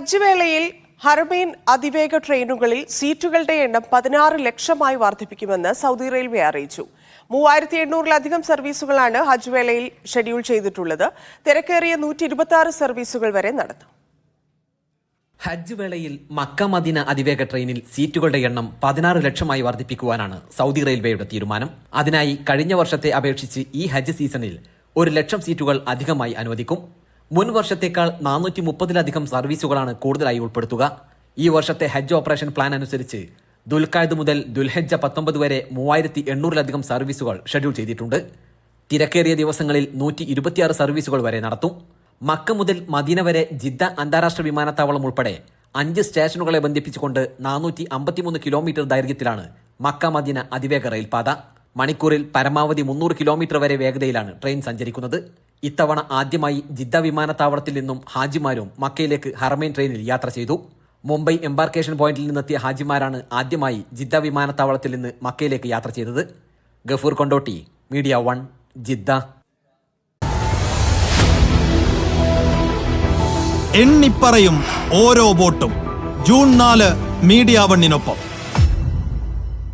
ഹജ്ജ് വേളയിൽ ഹർമീൻ അതിവേഗ ട്രെയിനുകളിൽ സീറ്റുകളുടെ എണ്ണം പതിനാറ് ലക്ഷമായി വർദ്ധിപ്പിക്കുമെന്ന് സൗദി റെയിൽവേ അറിയിച്ചു. മൂവായിരത്തി എണ്ണൂറിലധികം സർവീസുകളാണ് ഹജ്ജ് വേളയിൽ ഷെഡ്യൂൾ ചെയ്തിട്ടുള്ളത്. തിരക്കേറിയ നൂറ്റി ഇരുപത്തി ആറ് സർവീസുകൾ വരെ നടത്തും ഹജ്ജ് വേളയിൽ മക്ക മദീന അതിവേഗ ട്രെയിനിൽ സീറ്റുകളുടെ എണ്ണം പതിനാറ് ലക്ഷമായി വർദ്ധിപ്പിക്കുവാനാണ് സൗദി റെയിൽവേയുടെ തീരുമാനം. അതിനായി കഴിഞ്ഞ വർഷത്തെ അപേക്ഷിച്ച് ഈ ഹജ്ജ് സീസണിൽ ഒരു ലക്ഷം സീറ്റുകൾ അധികമായി അനുവദിക്കും. മുൻ വർഷത്തേക്കാൾ നാനൂറ്റി മുപ്പതിലധികം സർവീസുകളാണ് കൂടുതലായി ഉൾപ്പെടുത്തുക. ഈ വർഷത്തെ ഹജ്ജ് ഓപ്പറേഷൻ പ്ലാൻ അനുസരിച്ച് ദുൽഖായത് മുതൽ ദുൽഹജ്ജ പത്തൊമ്പത് വരെ മൂവായിരത്തി എണ്ണൂറിലധികം സർവീസുകൾ ഷെഡ്യൂൾ ചെയ്തിട്ടുണ്ട്. തിരക്കേറിയ ദിവസങ്ങളിൽ നൂറ്റി ഇരുപത്തിയാറ് സർവീസുകൾ വരെ നടത്തും. മക്ക മുതൽ മദീന വരെ ജിദ്ദ അന്താരാഷ്ട്ര വിമാനത്താവളം ഉൾപ്പെടെ അഞ്ച് സ്റ്റേഷനുകളെ ബന്ധിപ്പിച്ചുകൊണ്ട് നാനൂറ്റി അമ്പത്തിമൂന്ന് കിലോമീറ്റർ ദൈർഘ്യത്തിലാണ് മക്ക മദീന അതിവേഗ റെയിൽപാത. മണിക്കൂറിൽ പരമാവധി മുന്നൂറ് കിലോമീറ്റർ വരെ വേഗതയിലാണ് ട്രെയിൻ സഞ്ചരിക്കുന്നത്. ഇത്തവണ ആദ്യമായി ജിദ്ദ വിമാനത്താവളത്തിൽ നിന്നും ഹാജിമാരും മക്കയിലേക്ക് ഹർമൈൻ ട്രെയിനിൽ യാത്ര ചെയ്തു. മുംബൈ എംബാർക്കേഷൻ പോയിന്റിൽ നിന്നെത്തിയ ഹാജിമാരാണ് ആദ്യമായി ജിദ്ദ വിമാനത്താവളത്തിൽ നിന്ന് മക്കയിലേക്ക് യാത്ര ചെയ്തത്. Gafoor Kondotty media one Jeddah. എണ്ണിപ്പറയും ഓരോ വോട്ടും. ജൂൺ നാല് മീഡിയ വണ്ണിനൊപ്പം.